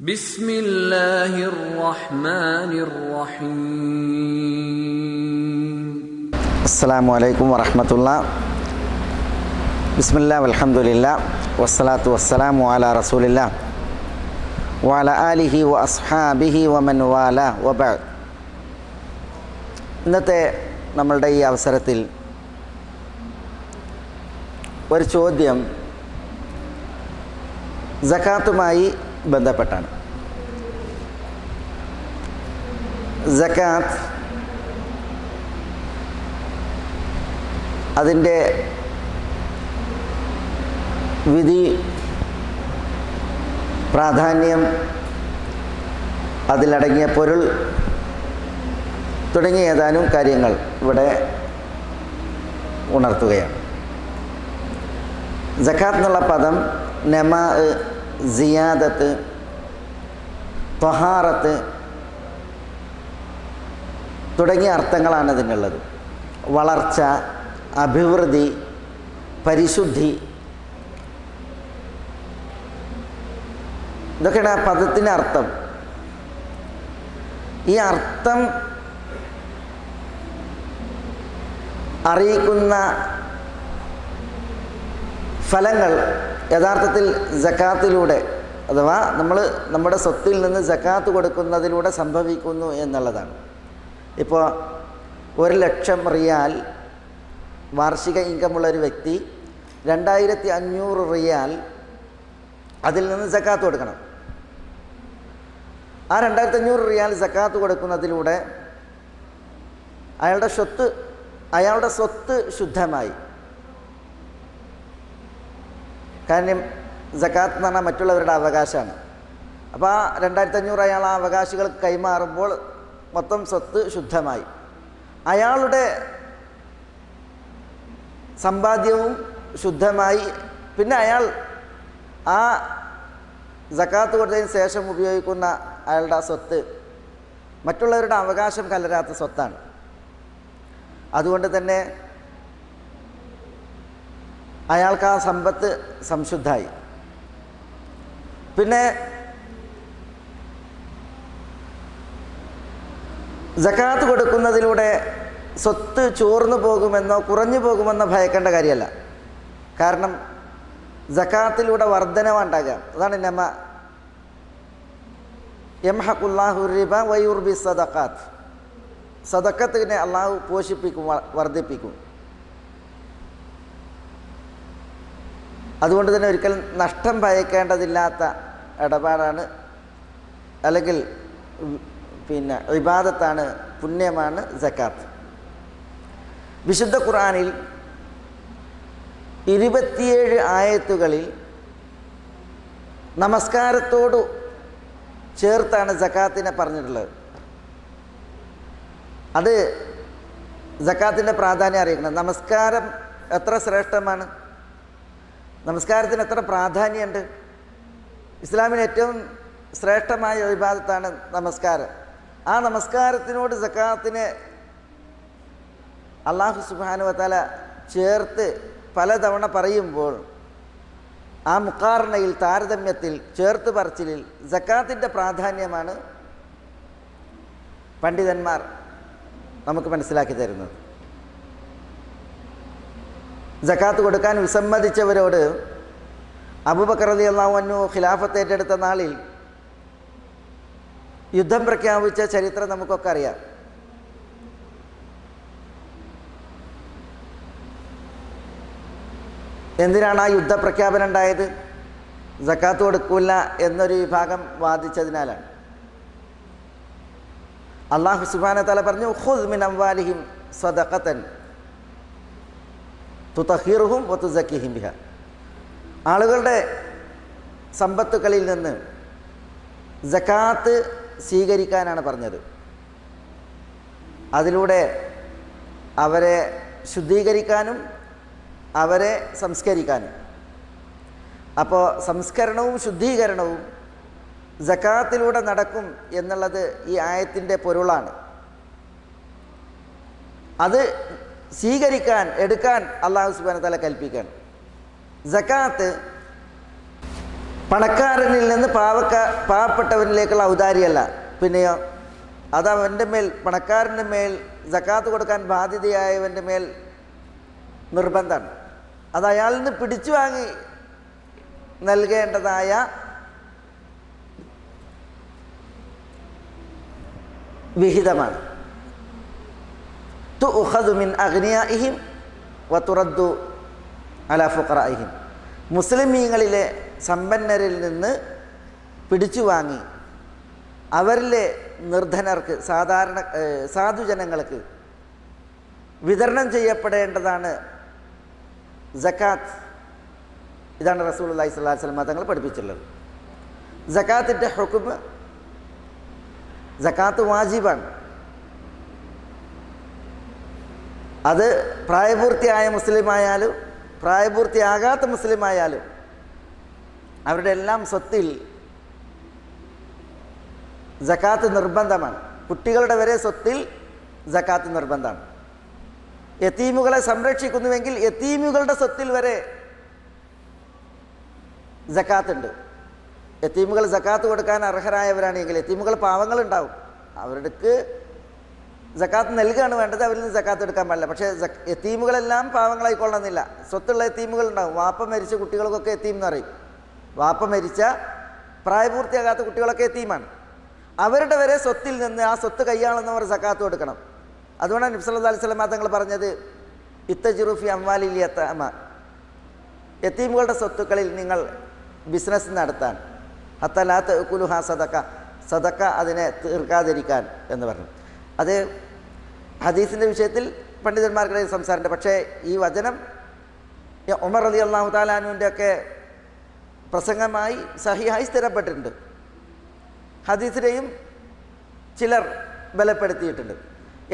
بسم الله الرحمن الرحيم അസ്സാം വലൈക്കും വറഹമത്തുള്ള ബിസ്മില്ല അലഹമുല്ല വസ്സലാത്തു വസ്സലാമു അല റസൂലില്ല വാല ആലിഹി വ അസ്ഹാബിഹി വമൻ വാല വബ ഇന്നത്തെ നമ്മളുടെ ഈ അവസരത്തിൽ ഒരു ചോദ്യം ജക്കാത്തുമായി ബന്ധപ്പെട്ടാണ്. ജക്കാത്ത് അതിന്റെ വിധി പ്രാധാന്യം അതിലടങ്ങിയ പൊരുൾ തുടങ്ങിയ ഏതാനും കാര്യങ്ങൾ ഇവിടെ ഉണർത്തുകയാണ്. ജക്കാത്ത് എന്നുള്ള പദം നെമാ സിയാദത്ത് തൊഹാറത്ത് തുടങ്ങിയ അർത്ഥങ്ങളാണ് ഇതിനുള്ളത്. വളർച്ച അഭിവൃദ്ധി പരിശുദ്ധി. ഇതൊക്കെയാണ് ആ പദത്തിന്റെ അർത്ഥം. ഈ അർത്ഥം അറിയിക്കുന്ന ഫലങ്ങൾ യഥാർത്ഥത്തിൽ ജക്കാത്തിലൂടെ അഥവാ നമ്മൾ നമ്മുടെ സ്വത്തിൽ നിന്ന് ജക്കാത്ത് കൊടുക്കുന്നതിലൂടെ സംഭവിക്കുന്നു എന്നുള്ളതാണ്. ഇപ്പോൾ ഒരു ലക്ഷം റിയാൽ വാർഷിക ഇൻകമുള്ള ഒരു വ്യക്തി രണ്ടായിരത്തി അഞ്ഞൂറ് റിയാൽ അതിൽ നിന്ന് ജക്കാത്ത് കൊടുക്കണം. ആ രണ്ടായിരത്തി അഞ്ഞൂറ് റിയാൽ ജക്കാത്ത് കൊടുക്കുന്നതിലൂടെ അയാളുടെ സ്വത്ത് അയാളുടെ സ്വത്ത് ശുദ്ധമായി. കാരണം ജക്കാത്ത് എന്ന് പറഞ്ഞാൽ മറ്റുള്ളവരുടെ അവകാശമാണ്. അപ്പോൾ ആ രണ്ടായിരത്തി അഞ്ഞൂറ് അയാൾ ആ അവകാശികൾ കൈമാറുമ്പോൾ മൊത്തം സ്വത്ത് ശുദ്ധമായി. അയാളുടെ സമ്പാദ്യവും ശുദ്ധമായി. പിന്നെ അയാൾ ആ ജക്കാത്ത് കൊടുത്തതിന് ശേഷം ഉപയോഗിക്കുന്ന അയാളുടെ ആ സ്വത്ത് മറ്റുള്ളവരുടെ അവകാശം കലരാത്ത സ്വത്താണ്. അതുകൊണ്ട് തന്നെ അയാൾക്ക് ആ സമ്പത്ത് സംശുദ്ധായി പിന്നെ ജക്കാത്ത് കൊടുക്കുന്നതിലൂടെ സ്വത്ത് ചോർന്നു പോകുമെന്നോ കുറഞ്ഞു പോകുമെന്നോ ഭയക്കേണ്ട കാര്യമല്ല. കാരണം ജക്കാത്തിലൂടെ വർധനവുണ്ടാകാം അതാണ് നമ്മ യംഹഖുല്ലാഹു റിബ വയൂർബി സദക്കാത്ത് സദക്കത്തിനെ അള്ളാഹു പോഷിപ്പിക്കും വർദ്ധിപ്പിക്കും. അതുകൊണ്ട് തന്നെ ഒരിക്കലും നഷ്ടം ഭയക്കേണ്ടതില്ലാത്ത ഇടപാടാണ്. അല്ലെങ്കിൽ പിന്നെ വിവാദത്താണ് പുണ്യമാണ് ജക്കാത്ത് വിശുദ്ധ ഖുറാനിൽ ഇരുപത്തിയേഴ് ആയത്തുകളിൽ നമസ്കാരത്തോടു ചേർത്താണ് ജക്കാത്തിനെ പറഞ്ഞിട്ടുള്ളത്. അത് ജക്കാത്തിന്റെ പ്രാധാന്യം അറിയിക്കണം. നമസ്കാരം എത്ര ശ്രേഷ്ഠമാണ്? നമസ്കാരത്തിന് എത്ര പ്രാധാന്യമുണ്ട്? ഇസ്ലാമിന് ഏറ്റവും ശ്രേഷ്ഠമായ വിഭാഗത്താണ് നമസ്കാരം. ആ നമസ്കാരത്തിനോട് സക്കാത്തിനെ അള്ളാഹു സുബാനുവത്തല ചേർത്ത് പലതവണ പറയുമ്പോൾ ആ മുക്കാർണയിൽ താരതമ്യത്തിൽ ചേർത്ത് പറച്ചിലിൽ ജക്കാത്തിന്റെ പ്രാധാന്യമാണ് പണ്ഡിതന്മാർ നമുക്ക് മനസ്സിലാക്കി തരുന്നത്. ജക്കാത്ത് കൊടുക്കാൻ വിസമ്മതിച്ചവരോട് അബുബക്കർ അലി അള്ളാഹുനു ഖിലാഫത്ത് ഏറ്റെടുത്ത നാളിൽ യുദ്ധം പ്രഖ്യാപിച്ച ചരിത്രം നമുക്കൊക്കെ അറിയാം. എന്തിനാണ് ആ യുദ്ധപ്രഖ്യാപനം ഉണ്ടായത്? ജക്കാത്ത് കൊടുക്കില്ല എന്നൊരു വിഭാഗം വാദിച്ചതിനാലാണ്. അള്ളാഹു സുബാന തല പറഞ്ഞു ഖുദ് മിൻ അംവാലിഹിം സദഖത്തൻ തുതഹീറുഹും ഒത്തുസക്കിഹിം ബിഹ. ആളുകളുടെ സമ്പത്തുക്കളിൽ നിന്ന് ജക്കാത്ത് സ്വീകരിക്കാനാണ് പറഞ്ഞത്. അതിലൂടെ അവരെ ശുദ്ധീകരിക്കാനും അവരെ സംസ്കരിക്കാനും. അപ്പോൾ സംസ്കരണവും ശുദ്ധീകരണവും ജക്കാത്തിലൂടെ നടക്കും എന്നുള്ളത് ഈ ആയത്തിന്റെ പൊരുളാണ്. അത് സ്വീകരിക്കാൻ എടുക്കാൻ അള്ളാഹു സുബാന തല കൽപ്പിക്കാൻ ജക്കാത്ത് പണക്കാരനിൽ നിന്ന് പാവക്ക പാവപ്പെട്ടവനിലേക്കുള്ള ഔദാര്യമല്ല. പിന്നെയോ അത് അവന്റെ മേൽ പണക്കാരന്റെ മേൽ ജക്കാത്ത് കൊടുക്കാൻ ബാധ്യതയായവന്റെ മേൽ നിർബന്ധമാണ്. അത് അയാളിൽ നിന്ന് പിടിച്ചു വാങ്ങി നൽകേണ്ടതായ വിഹിതമാണ്. ഉഹദു മിൻ അഗ്നിയായിഹിം വ തുറദ്ദു അല ഫുഖറായിഹിം മുസ്ലിമീങ്ങളിലെ സമ്പന്നരിൽ നിന്ന് പിടിച്ചു വാങ്ങി അവരിലെ നിർധനർക്ക് സാധാരണ സാധുജനങ്ങൾക്ക് വിതരണം ചെയ്യപ്പെടേണ്ടതാണ് ജക്കാത്ത് ഇതാണ് റസൂൽ അള്ളഹി സ്വലാഹു വസ്ലം തങ്ങൾ പഠിപ്പിച്ചിട്ടുള്ളത്. ജക്കാത്തിന്റെ ഹുക്കുമ് ജക്കാത്ത് വാജിബാണ്. അത് പ്രായപൂർത്തിയായ മുസ്ലിമായാലും പ്രായപൂർത്തിയാകാത്ത മുസ്ലിമായാലും അവരുടെ എല്ലാം സ്വത്തിൽ ജക്കാത്ത് നിർബന്ധമാണ്. കുട്ടികളുടെ വരെ സ്വത്തിൽ ജക്കാത്ത് നിർബന്ധമാണ്. യത്തീമുകളെ സംരക്ഷിക്കുന്നുവെങ്കിൽ യത്തീമുകളുടെ സ്വത്തിൽ വരെ ജക്കാത്തുണ്ട്. യത്തീമുകൾ ജക്കാത്ത് കൊടുക്കാൻ അർഹരായവരാണെങ്കിൽ യത്തീമുകൾ പാവങ്ങളുണ്ടാവും. അവർക്ക് ജക്കാത്ത് നൽകുകയാണ് വേണ്ടത് അവരിൽ നിന്ന് ജക്കാത്ത് എടുക്കാൻ പാടില്ല. പക്ഷേ എത്തീമുകളെല്ലാം പാവങ്ങളായിക്കൊള്ളണമെന്നില്ല സ്വത്തുള്ള എത്തീമുകൾ ഉണ്ടാവും. വാപ്പ മരിച്ച കുട്ടികൾക്കൊക്കെ എത്തീം എന്ന് പറയും. വാപ്പ മരിച്ച പ്രായപൂർത്തിയാകാത്ത കുട്ടികളൊക്കെ എത്തീമാണ്. അവരുടെ വരെ സ്വത്തിൽ നിന്ന് ആ സ്വത്ത് കൈയാളുന്നവർ സക്കാത്ത് കൊടുക്കണം അതുകൊണ്ടാണ് നബ്സല്ലാ അലൈഹി സ്വലമ തങ്ങൾ പറഞ്ഞത് ഇത്തജിറുഫി അമ്മാലിൽ അമ്മ എത്തീമുകളുടെ സ്വത്തുക്കളിൽ നിങ്ങൾ ബിസിനസ് നടത്താൻ. ഹത്തലാത്ത് കുലുഹ സദക്ക. സദക്ക അതിനെ തീർക്കാതിരിക്കാൻ എന്ന് പറഞ്ഞു. അത് ഹദീസിന്റെ വിഷയത്തിൽ പണ്ഡിതന്മാർക്കിടയിൽ സംസാരമുണ്ട്. പക്ഷേ ഈ വചനം ഉമർ അലി അള്ളാഹു താലാനുവിന്റെ ഒക്കെ പ്രസംഗമായി സഹിയായി സ്ഥിരപ്പെട്ടിട്ടുണ്ട്. ഹദീസിനെയും ചിലർ ബലപ്പെടുത്തിയിട്ടുണ്ട്.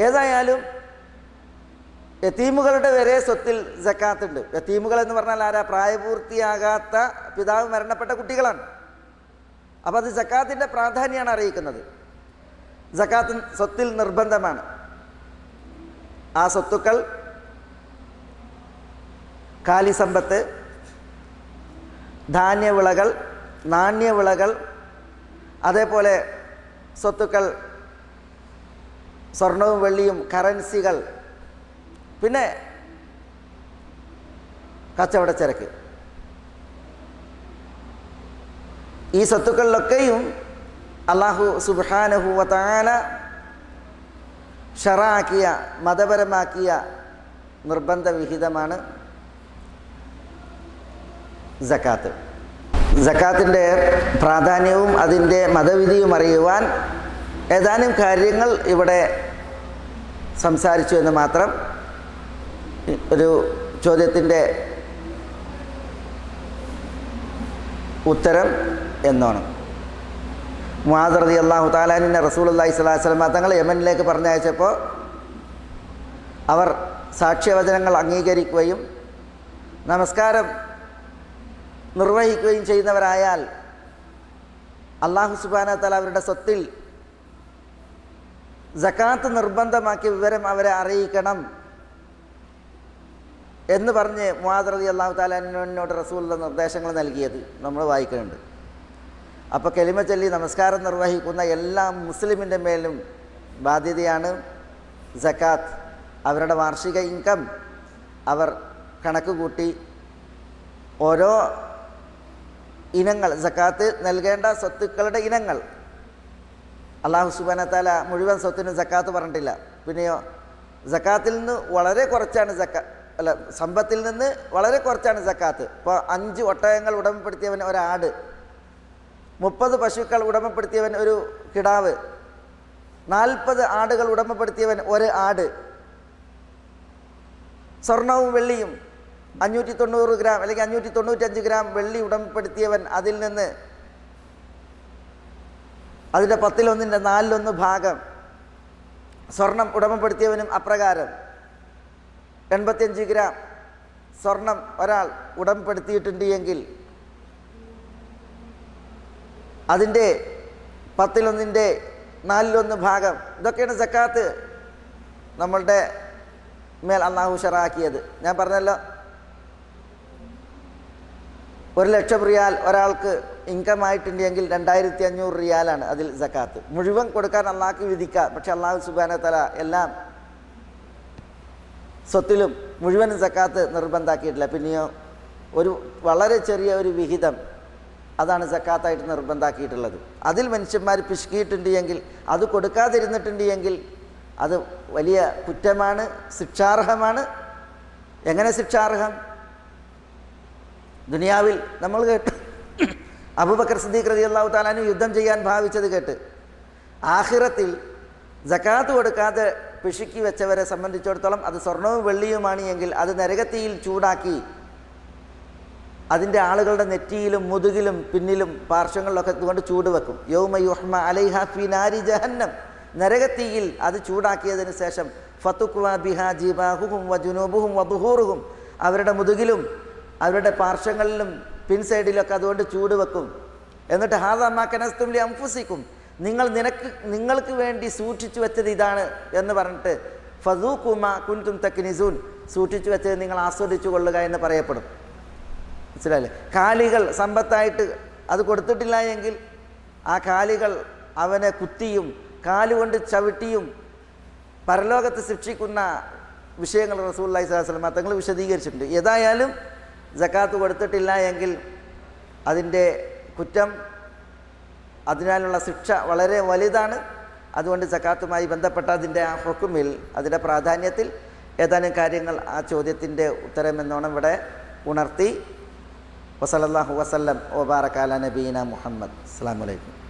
ഏതായാലും യത്തീമുകളുടെ വരെ സ്വത്തിൽ ജക്കാത്തുണ്ട് യത്തീമുകൾ എന്ന് പറഞ്ഞാൽ ആരാ? പ്രായപൂർത്തിയാകാത്ത പിതാവ് മരണപ്പെട്ട കുട്ടികളാണ്. അപ്പോൾ അത് ജക്കാത്തിന്റെ പ്രാധാന്യമാണ് അറിയിക്കുന്നത്. ജക്കാത്ത് സ്വത്തിൽ നിർബന്ധമാണ്. ആ സ്വത്തുക്കൾ കാലിസമ്പത്ത് ധാന്യവിളകൾ നാണ്യവിളകൾ അതേപോലെ സ്വത്തുക്കൾ സ്വർണവും വെള്ളിയും കറൻസികൾ പിന്നെ കച്ചവടച്ചരക്ക് ഈ സ്വത്തുക്കളിലൊക്കെയും അള്ളാഹു സുബാനഹുവത്താല ഷറാക്കിയ മതപരമാക്കിയ നിർബന്ധവിഹിതമാണ് ജക്കാത്ത് ജക്കാത്തിന്റെ പ്രാധാന്യവും അതിന്റെ മതവിധിയും അറിയുവാൻ ഏതാനും കാര്യങ്ങൾ ഇവിടെ സംസാരിച്ചു എന്ന് മാത്രം ഒരു ചോദ്യത്തിന്റെ ഉത്തരം എന്നോണം. മുഹാദർദി അള്ളാഹു താലാനിനെ റസൂൽ അള്ളാഹി സ്വലാഹു വസ്ലമ തങ്ങൾ യമനിലേക്ക് പറഞ്ഞയച്ചപ്പോൾ അവർ സാക്ഷ്യവചനങ്ങൾ അംഗീകരിക്കുകയും നമസ്കാരം നിർവഹിക്കുകയും ചെയ്യുന്നവരായാൽ അള്ളാഹു സുബാന തല അവരുടെ സ്വത്തിൽ ജക്കാത്ത് നിർബന്ധമാക്കിയ വിവരം അവരെ അറിയിക്കണം എന്ന് പറഞ്ഞ് മുഹാദ്രതി അള്ളാഹു താലാനോട് റസൂലിന്റെ നിർദ്ദേശങ്ങൾ നൽകിയത് നമ്മൾ വായിക്കുന്നുണ്ട്. അപ്പോൾ കെലിമ ചൊല്ലി നമസ്കാരം നിർവഹിക്കുന്ന എല്ലാ മുസ്ലിമിന്റെ മേലും ബാധ്യതയാണ് ജക്കാത്ത് അവരുടെ വാർഷിക ഇൻകം അവർ കണക്ക് കൂട്ടി ഓരോ ഇനങ്ങൾ ജക്കാത്ത് നൽകേണ്ട സ്വത്തുക്കളുടെ ഇനങ്ങൾ. അള്ളാഹു സുബാനത്താല മുഴുവൻ സ്വത്തിന് ജക്കാത്ത് പറഞ്ഞിട്ടില്ല. പിന്നെയോ ജക്കാത്തിൽ നിന്ന് വളരെ കുറച്ചാണ് ജക്ക അല്ല സമ്പത്തിൽ നിന്ന് വളരെ കുറച്ചാണ് ജക്കാത്ത് ഇപ്പോൾ അഞ്ച് ഒട്ടകങ്ങൾ ഉടമപ്പെടുത്തിയവന് ഒരാട്. മുപ്പത് പശുക്കൾ ഉടമപ്പെടുത്തിയവൻ ഒരു കിടാവ്. നാൽപ്പത് ആടുകൾ ഉടമപ്പെടുത്തിയവൻ ഒരു ആട്. സ്വർണവും വെള്ളിയും അഞ്ഞൂറ്റി തൊണ്ണൂറ് ഗ്രാം അല്ലെങ്കിൽ അഞ്ഞൂറ്റി തൊണ്ണൂറ്റഞ്ച് ഗ്രാം വെള്ളി ഉടമപ്പെടുത്തിയവൻ അതിൽ നിന്ന് അതിന്റെ പത്തിലൊന്നിന്റെ നാലിലൊന്ന് ഭാഗം സ്വർണം ഉടമപ്പെടുത്തിയവനും അപ്രകാരം. എൺപത്തിയഞ്ച് ഗ്രാം സ്വർണം ഒരാൾ ഉടമപ്പെടുത്തിയിട്ടുണ്ട് എങ്കിൽ അതിന്റെ പത്തിലൊന്നിന്റെ നാലിലൊന്ന് ഭാഗം ഇതൊക്കെയാണ് സക്കാത്ത് നമ്മളുടെ മേൽ അള്ളാഹു ഷറാക്കിയത് ഞാൻ പറഞ്ഞല്ലോ ഒരു ലക്ഷം റിയാൽ ഒരാൾക്ക് ഇൻകം ആയിട്ടുണ്ടെങ്കിൽ രണ്ടായിരത്തി അഞ്ഞൂറ് റിയാലാണ് അതിൽ സക്കാത്ത്. മുഴുവൻ കൊടുക്കാൻ അള്ളാഹ്ക്ക് വിധിക്കാം പക്ഷെ അള്ളാഹു സുബാന തല എല്ലാം സ്വത്തിലും മുഴുവനും സക്കാത്ത് നിർബന്ധമാക്കിയിട്ടില്ല പിന്നെയോ ഒരു വളരെ ചെറിയ ഒരു വിഹിതം അതാണ് സക്കാത്തായിട്ട് നിർബന്ധാക്കിയിട്ടുള്ളത്. അതിൽ മനുഷ്യന്മാർ പിശുക്കിയിട്ടുണ്ട് എങ്കിൽ അത് കൊടുക്കാതിരുന്നിട്ടുണ്ട് എങ്കിൽ അത് വലിയ കുറ്റമാണ് ശിക്ഷാർഹമാണ്. എങ്ങനെ ശിക്ഷാർഹം? ദുനിയാവിൽ നമ്മൾ കേട്ട് അബുബക്കർ സിദ്ദീഖ് റതി അള്ളാഹു താലാനു യുദ്ധം ചെയ്യാൻ ഭാവിച്ചത് കേട്ട്. ആഹിറത്തിൽ ജക്കാത്ത് കൊടുക്കാതെ പിശുക്കി വെച്ചവരെ സംബന്ധിച്ചിടത്തോളം അത് സ്വർണവും വെള്ളിയുമാണ് എങ്കിൽ അത് നരകത്തിയിൽ ചൂടാക്കി അതിന്റെ ആളുകളുടെ നെറ്റിയിലും മുതുകിലും പിന്നിലും പാർശ്വങ്ങളിലൊക്കെ കൊണ്ട് ചൂട് വെക്കും. യൗമ യുഹ്മ അലൈഹ ഫി നാരി ജഹന്നം. നരകത്തിയിൽ അത് ചൂടാക്കിയതിന് ശേഷം ഫത്തുക്വ ബിഹ ജിബാഹുഹും വജുനൂബുഹും വബുഹൂറുഹും അവരുടെ മുതുകിലും അവരുടെ പാർശ്വങ്ങളിലും പിൻസൈഡിലൊക്കെ അതുകൊണ്ട് ചൂട് വെക്കും. എന്നിട്ട് ഹാദമാക്കനസ്തുംലി അംഫുസിക്കും. നിങ്ങൾ നിനക്ക് നിങ്ങൾക്ക് വേണ്ടി സൂക്ഷിച്ചു വെച്ചത് ഇതാണ് എന്ന് പറഞ്ഞിട്ട് ഫസൂക്കുമ കുൻതും തക്കിനിസൂൻ സൂക്ഷിച്ചു വെച്ചത് നിങ്ങൾ ആസ്വദിച്ചു കൊള്ളുക എന്ന് പറയപ്പെടും. മനസ്സിലായില്ലേ? കാലികൾ സമ്പത്തായിട്ട് അത് കൊടുത്തിട്ടില്ല എങ്കിൽ ആ കാലികൾ അവനെ കുത്തിയും കാലുകൊണ്ട് ചവിട്ടിയും പരലോകത്ത് ശിക്ഷിക്കുന്ന വിഷയങ്ങൾ റസൂല്ലായി സ്വലമ തങ്ങൾ വിശദീകരിച്ചിട്ടുണ്ട്. ഏതായാലും ജക്കാത്ത് കൊടുത്തിട്ടില്ല എങ്കിൽ അതിന്റെ കുറ്റം അതിനാലുള്ള ശിക്ഷ വളരെ വലുതാണ്. അതുകൊണ്ട് ജക്കാത്തുമായി ബന്ധപ്പെട്ട അതിന്റെ ആ ഹുക്കുമിൽ അതിന്റെ പ്രാധാന്യത്തിൽ ഏതാനും കാര്യങ്ങൾ ആ ചോദ്യത്തിന്റെ ഉത്തരമെന്നോണം ഇവിടെ ഉണർത്തി وصلى الله وسلم وبارك على نبينا محمد. السلام عليكم.